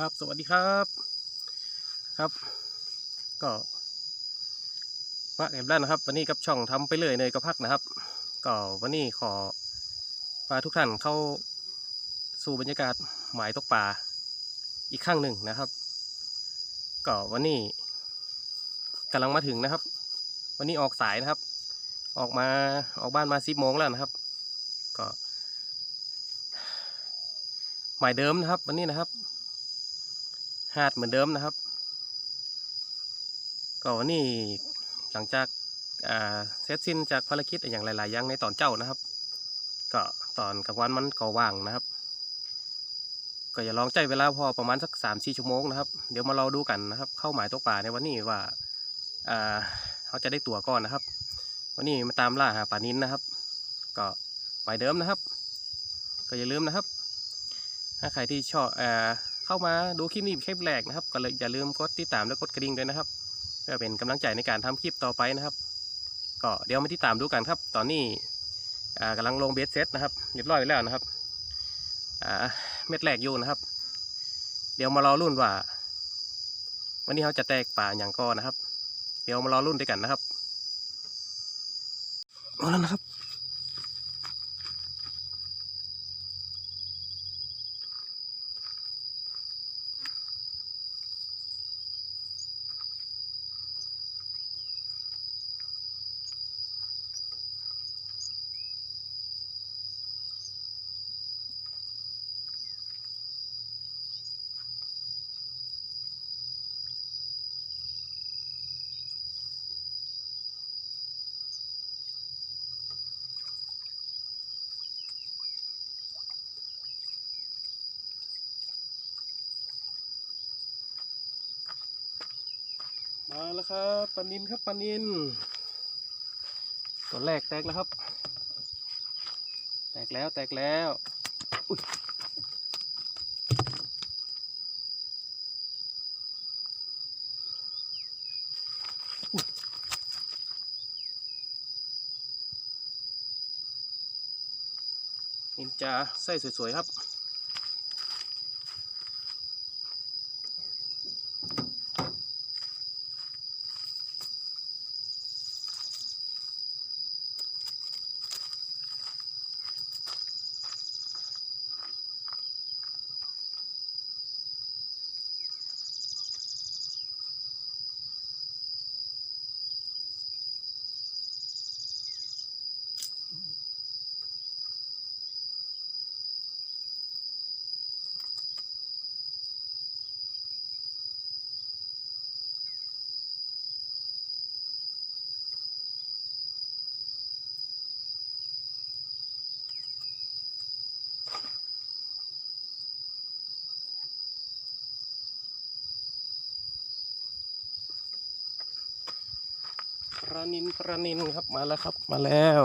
ครับสวัสดีครับครับ ก็มาแอบด้านนะครับ วันนี้กับช่องทำไปเรื่อยเนยก็พักนะครับ ก็วันนี้ขอพาทุกท่านเข้าสู่บรรยากาศหมายตกปลาอีกครั้งหนึ่งนะครับ ก็วันนี้กำลังมาถึงนะครับ วันนี้ออกสายนะครับ ออกมาออกบ้านมาสิบโมงแล้วนะครับ ก็หมายเดิมนะครับ วันนี้นะครับ หาดเหมือนเดิมนะครับ ก็วันนี้หลังจากเสร็จสิ้นจากภารกิจอย่างหลาย ๆ อย่างในตอนเจ้านะครับ ก็ตอนกลางวันมันก็ว่างนะครับ ก็อย่าลองใจเวลาพอประมาณสักสามสี่ชั่วโมงนะครับ เดี๋ยวมาเราดูกันนะครับ เข้าหมายตกปลาในวันนี้ว่าเขาจะได้ตัวก่อนนะครับ วันนี้มาตามล่าหาปลานินนะครับ ก็หมายเดิมนะครับ ก็อย่าลืมนะครับ ถ้าใครที่ชอบ เข้ามาดูคลิปนี้เป็นคลิปแรกนะครับ ก็เลยอย่าลืมกดติดตามและกดกระดิ่งด้วยนะครับ เพื่อเป็นกำลังใจในการทำคลิปต่อไปนะครับ ก็เดี๋ยวมาติดตามดูกันครับ ตอนนี้อ่ากำลังลงเบสเซตนะครับเรียบร้อยแล้วนะครับเม็ดแรกอยู่นะครับ เดี๋ยวมารอรุ่นว่า วันนี้เขาจะแตกป่าอย่างก็นะครับ เดี๋ยวมารอรุ่นด้วยกันนะครับเอาแล้วนะครับ มาแล้วครับปลานินครับปลานินตัวแรกแตกแล้วครับ แตกแล้วแตกแล้วอุ๊ยอุ๊ยนินจาไส้สวยๆครับ ปลานิน ประนินครับมาแล้วครับมาแล้ว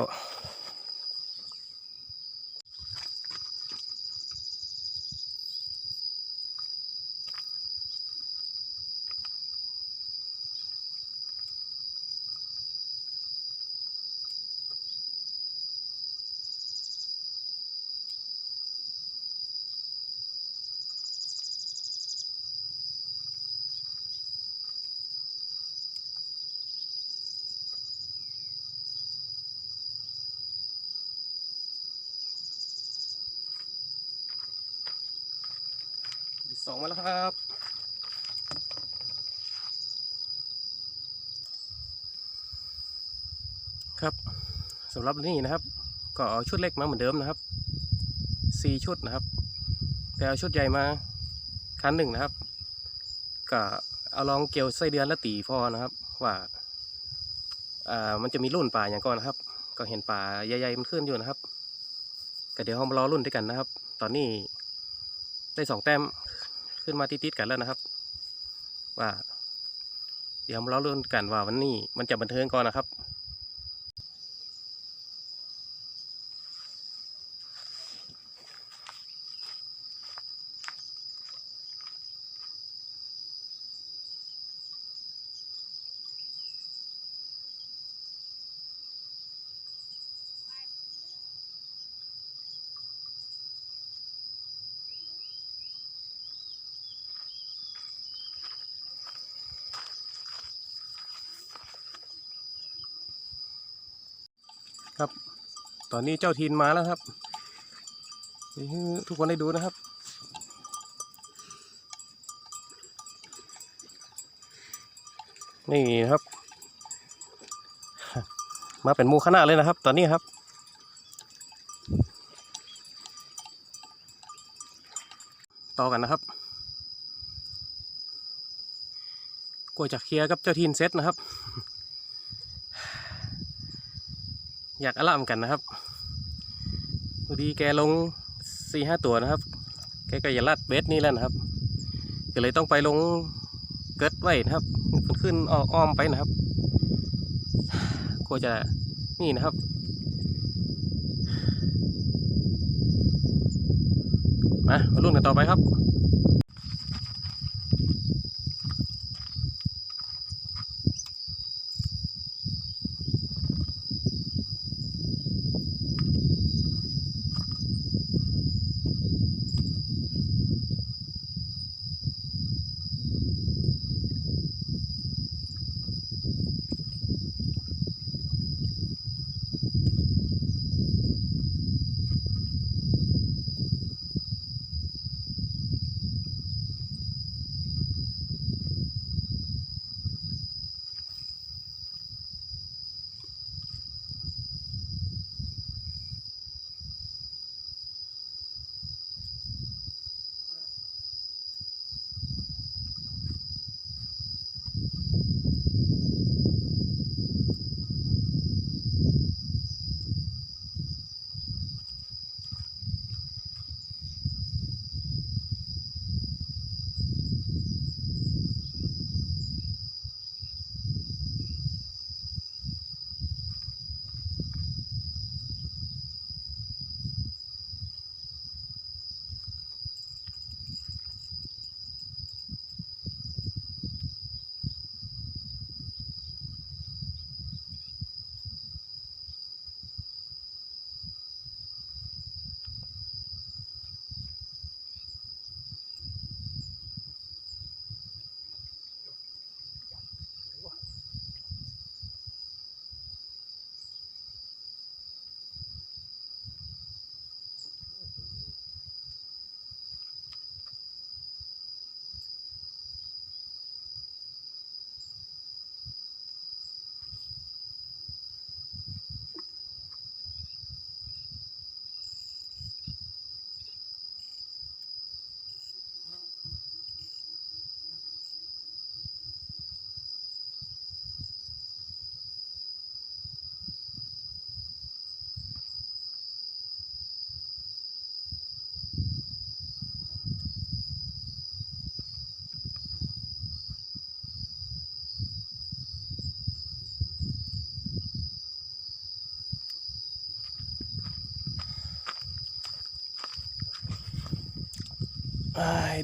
สองมาแล้วครับ ครับสำหรับนี่นะครับ ก็เอาชุดเล็กมาเหมือนเดิมนะครับสี่ชุดนะครับ แต่เอาชุดใหญ่มาคันหนึ่งนะครับ ก็เอาลองเกี่ยวไส้เดือนและตีพอนะครับ ว่าอ่ามันจะมีรุ่นป่าอย่างก่อนนะครับ ก็เห็นป่าใหญ่ๆมันขึ้นอยู่นะครับก็เดี๋ยวเรามารอรุ่นด้วยกันนะครับ ตอนนี้ได้สองแต้ม ขึ้นมาติดๆกันแล้วนะครับ ว่า เดี๋ยวเราเริ่มกันว่าวันนี้มันจะบันเทิงก่อนนะครับ ครับ ตอนนี้เจ้าทินมาแล้วครับทุกคนได้ดูนะครับ นี่ครับ มาเป็นมูคณะเลยนะครับ ตอนนี้ครับต่อกันนะครับกว่าจะเคลียร์กับเจ้าทินเซตนะครับ อยากอล่ามกันนะครับพอดีแกลงสี่ห้าตัวนะครับ แกก็อย่าลัดเบสนี่แล้วนะครับก็เลยต้องไปลงเกิดไว้นะครับขึ้นอ้อมไปนะครับกลัวจะนี่นะครับมามาลุ้นกันต่อไปครับ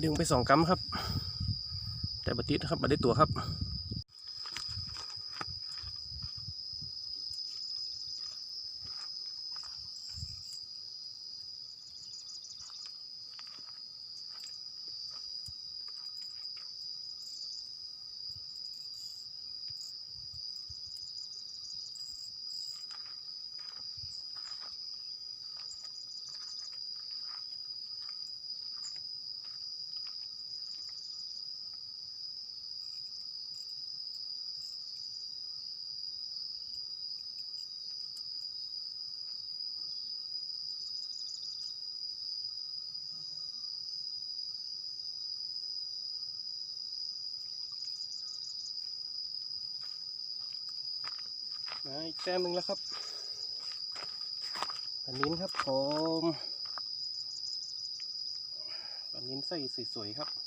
ดึงไปสองกัมครับ แต่บัติดนครับบัได้ตัวครับ มาอีกแต้มหนึ่งแล้วครับปันนินครับผมปันนินใส่สวยๆครับ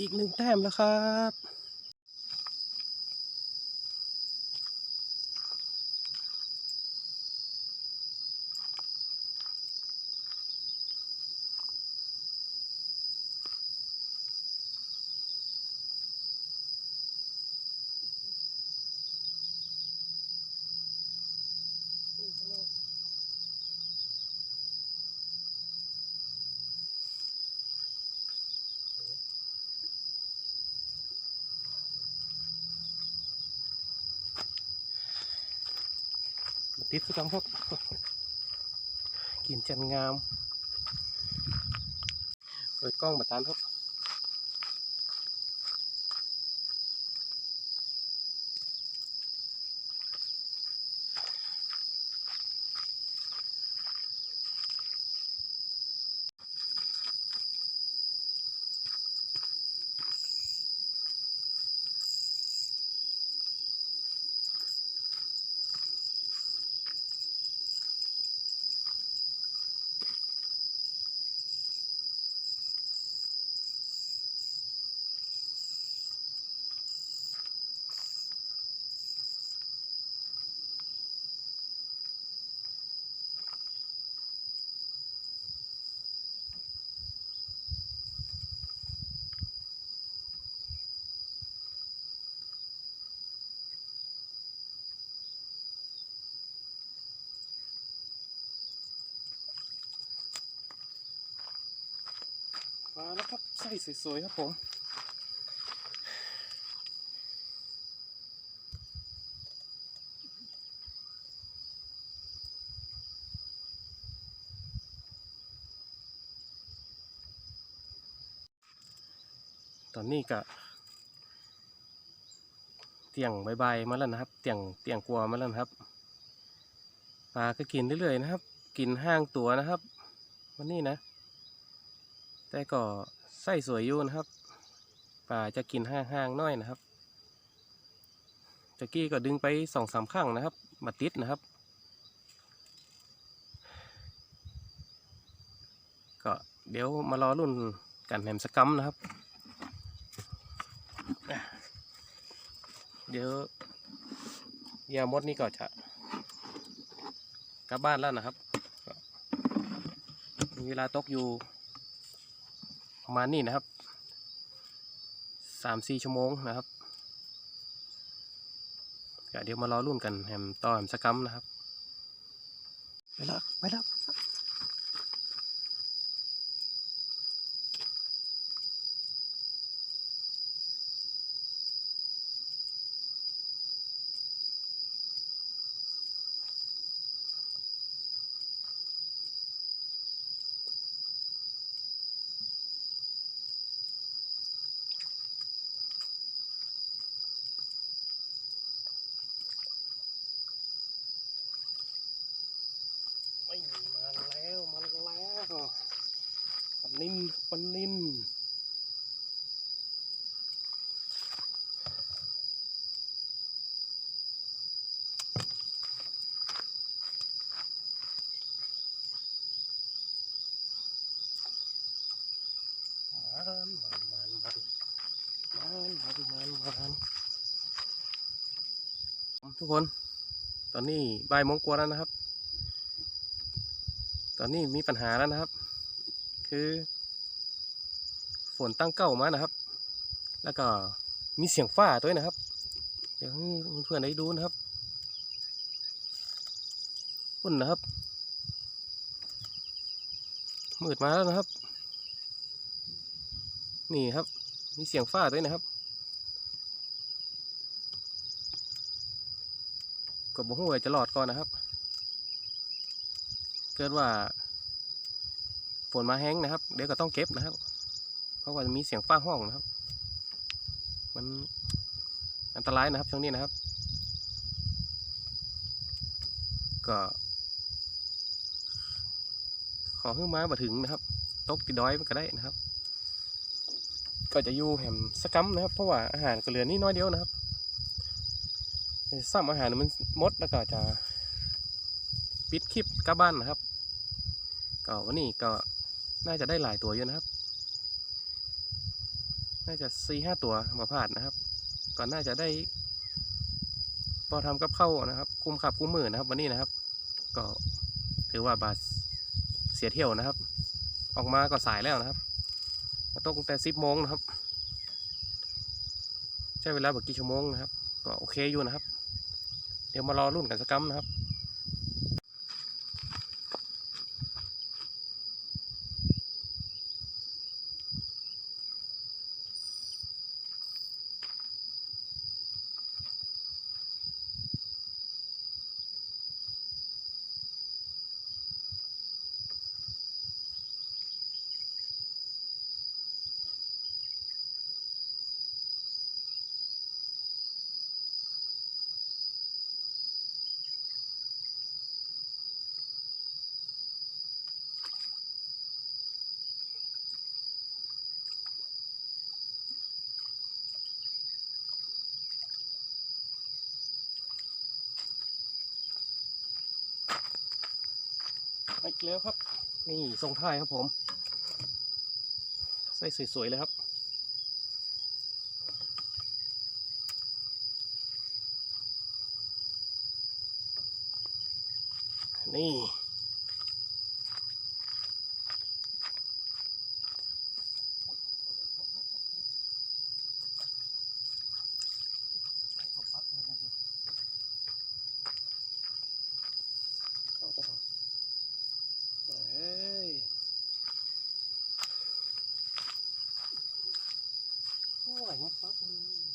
อีกหนึ่งแต้มแล้วครับ ติดสักคำครับกินจันงาม เปิดกล้องมาตานครับ มาแล้วครับไส้สวยๆครับผมตอนนี้ก็เตียงใบๆมาแล้วนะครับ เตียงเตียงกลัวมาแล้วนะครับปลาก็กินเรื่อยๆนะครับ กินห้างตัวนะครับ วันนี้นะ แต่ก็ไส้สวยอยู่นะครับปลาจะกินห้างๆน้อยนะครับตะกี้ก็ดึงไปสองสามครั้งนะครับ มาติดนะครับ ก็เดี๋ยวมารอรุ่นกันแหมสกรรมนะครับ เดี๋ยวยามดนี่ก็จะกลับบ้านแล้วนะครับ มีเวลาตกอยู่ ประมาณนี้นะครับสามสี่ชั่วโมงนะครับเดี๋ยวมารอรุ่นกันแฮมต่อแฮมสกัมนะครับ ไปแล้วไปแล้ว นิ่มปนนิ่มันมันมันมันมันมันมันทุกคน ตอนนี้ใบมงกวนแล้วนะครับ ตอนนี้มีปัญหาแล้วนะครับ คือ ฝนตั้งเก้ามานะครับ แล้วก็มีเสียงฟ้าด้วยนะครับ เดี๋ยวเพื่อนๆได้ดูนะครับพุ่นนะครับมืดมาแล้วนะครับ นี่ครับ มีเสียงฟ้าด้วยนะครับก็บอกว่าจะหลอดก่อนนะครับ เกิดว่า ฝนมาแห้งนะครับ เดี๋ยวก็ต้องเก็บนะครับ เพราะว่าจะมีเสียงฟ้าห้องนะครับ มันอันตรายนะครับช่วงนี้นะครับ ก็ ขอขึ้นมาบ่ถึงนะครับ ตกติดดอยมันก็ได้นะครับ ก็จะอยู่แหมสกัมนะครับ เพราะว่าอาหารก็เหลือนี่น้อยเดียวนะครับซ้ำอาหารมันมดแล้วก็จะปิดคลิปกลับบ้านนะครับก็วันนี้ก็ น่าจะได้หลายตัวอยู่นะครับ น่าจะสี่ห้าตัวมาพลาดนะครับ ก่อนน่าจะได้ พอทำกับเข้านะครับ คุมขับคุมมือนะครับ วันนี้นะครับ ก็ถือว่าบาทเสียเที่ยวนะครับ ออกมาก็สายแล้วนะครับมาตกตั้งแต่สิบโมงนะครับ ใช้เวลาเบกกี่ชั่วโมงนะครับ ก็โอเคอยู่นะครับ เดี๋ยวมารอรุ่นกันสักกัมนะครับ อีกแล้วครับ นี่ทรงท้ายครับผมใส่สวยๆเลยครับ นี่ เข้าไปทางเอ้ยโอ้ยงับปั๊บเลย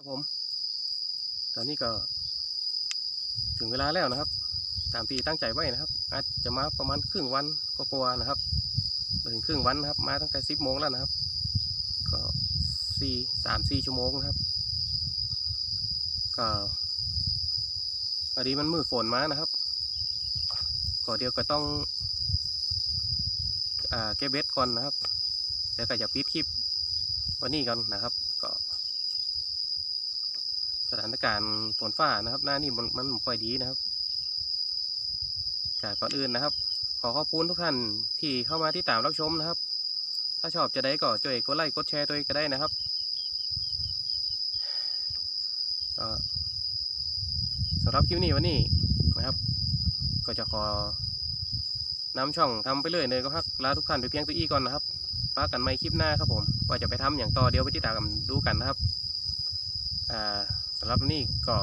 ครับผม ตอนนี้ก็ ถึงเวลาแล้วนะครับ ตามที่ตั้งใจไว้นะครับ อาจจะมาประมาณครึ่งวันก็กลัวนะครับถึงครึ่งวันนะครับ มาตั้งแต่สิบโมงแล้วนะครับ ก็สี่สามสี่ชั่วโมงนะครับ ก็พอดีมันมือฝนมานะครับก็เดียวก็ต้องอ่าเก็บเบ็ดก่อนนะครับ แล้วก็จะปิดคลิปวันนี้กันนะครับ สถานการณ์ฝนฟ้านะครับ หน้านี่มันมันไม่ค่อยดีนะครับจากก่อนอื่นนะครับ ขอขอบคุณทุกท่านที่เข้ามาที่ตามรับชมนะครับ ถ้าชอบจะได้ก็ช่วยกดไลค์กดแชร์ตัวเองก็ได้นะครับสำหรับคลิปนี้วันนี้นะครับ ก็จะขอนำช่องทำไปเลยเลยก็พักลาทุกท่านไปเพียงตัวอีก่อนนะครับปากันใหม่คลิปหน้าครับผมว่าจะไปทำอย่างต่อเดียวไปติดตามดูกันนะครับ อ่า สำหรับวันนี้ก็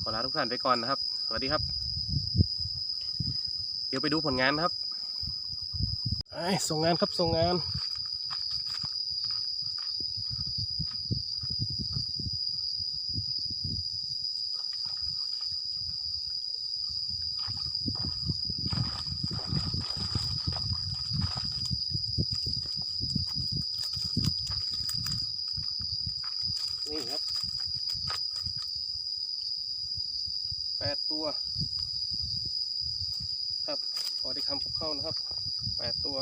ขอลาทุกท่านไปก่อนนะครับ สวัสดีครับ เดี๋ยวไปดูผลงานนะครับไอ้ยส่งงานครับส่งงาน ตัว ครับพอได้คำกับเข้าวนะครับแปดตัว